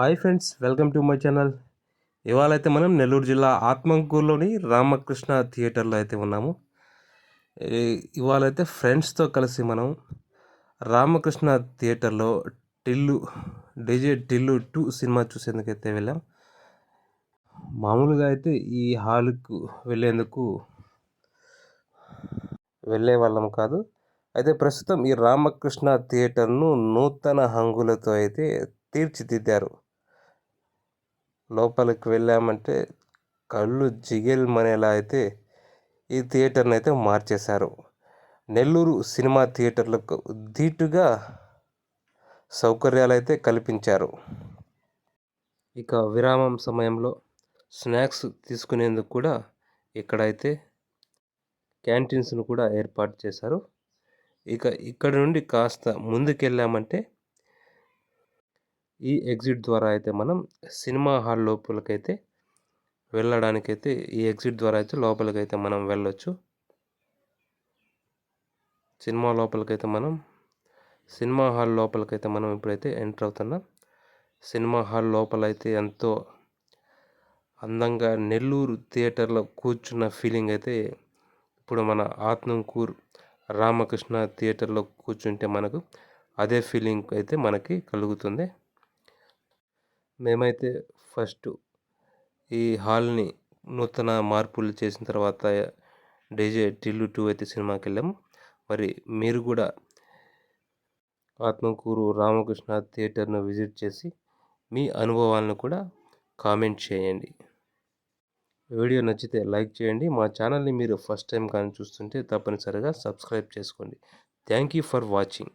Hi friends welcome to my channel. ఇవాళ అయితే మనం నెల్లూరు జిల్లా ఆత్మకూరులోని రామకృష్ణ థియేటర్లో అయితే ఉన్నాము. ఇవాళైతే ఇవాళ అయితే ఫ్రెండ్స్తో కలిసి మనం రామకృష్ణ థియేటర్లో Tillu DJ Tillu two cinema చూసేందుకైతే వెళ్ళాం. మామూలుగా అయితే ఈ హాల్కు వెళ్ళేందుకు వెళ్ళే వాళ్ళం కాదు. అయితే ప్రస్తుతం ఈ రామకృష్ణ థియేటర్ను నూతన హంగులతో అయితే తీర్చిదిద్దారు. లోపలికి వెళ్ళామంటే కళ్ళు జిగేల్మనేలా అయితే ఈ థియేటర్ని అయితే మార్చేశారు. నెల్లూరు సినిమా థియేటర్లకు ధీటుగా సౌకర్యాలు అయితే కల్పించారు. ఇక విరామం సమయంలో స్నాక్స్ తీసుకునేందుకు కూడా ఇక్కడైతే క్యాంటీన్స్ను కూడా ఏర్పాటు చేశారు. ఇక ఇక్కడ నుండి కాస్త ముందుకెళ్ళామంటే ఈ ఎగ్జిట్ ద్వారా అయితే మనం సినిమా హాల్ లోపలికైతే వెళ్ళడానికైతే ఈ ఎగ్జిట్ ద్వారా అయితే లోపలికైతే మనం వెళ్ళొచ్చు. సినిమా లోపలికైతే మనం సినిమా హాల్ లోపలికైతే మనం ఇప్పుడైతే ఎంటర్ అవుతున్నాం. సినిమా హాల్ లోపల అయితే ఎంతో అందంగా నెల్లూరు థియేటర్లో కూర్చున్న ఫీలింగ్ అయితే ఇప్పుడు మన ఆత్మకూర్ రామకృష్ణ థియేటర్లో కూర్చుంటే మనకు అదే ఫీలింగ్ అయితే మనకి కలుగుతుంది. మేమైతే ఫస్ట్ ఈ హాల్ని నూతన మార్పులు చేసిన తర్వాత డీజే టిల్లు టూ అయితే సినిమాకి వెళ్ళాము మరి మీరు కూడా ఆత్మకూరు రామకృష్ణ థియేటర్ను విజిట్ చేసి మీ అనుభవాలను కూడా కామెంట్ చేయండి. వీడియో నచ్చితే లైక్ చేయండి. మా ఛానల్ని మీరు ఫస్ట్ టైం కానీ చూస్తుంటే తప్పనిసరిగా సబ్స్క్రైబ్ చేసుకోండి. Thank you for watching.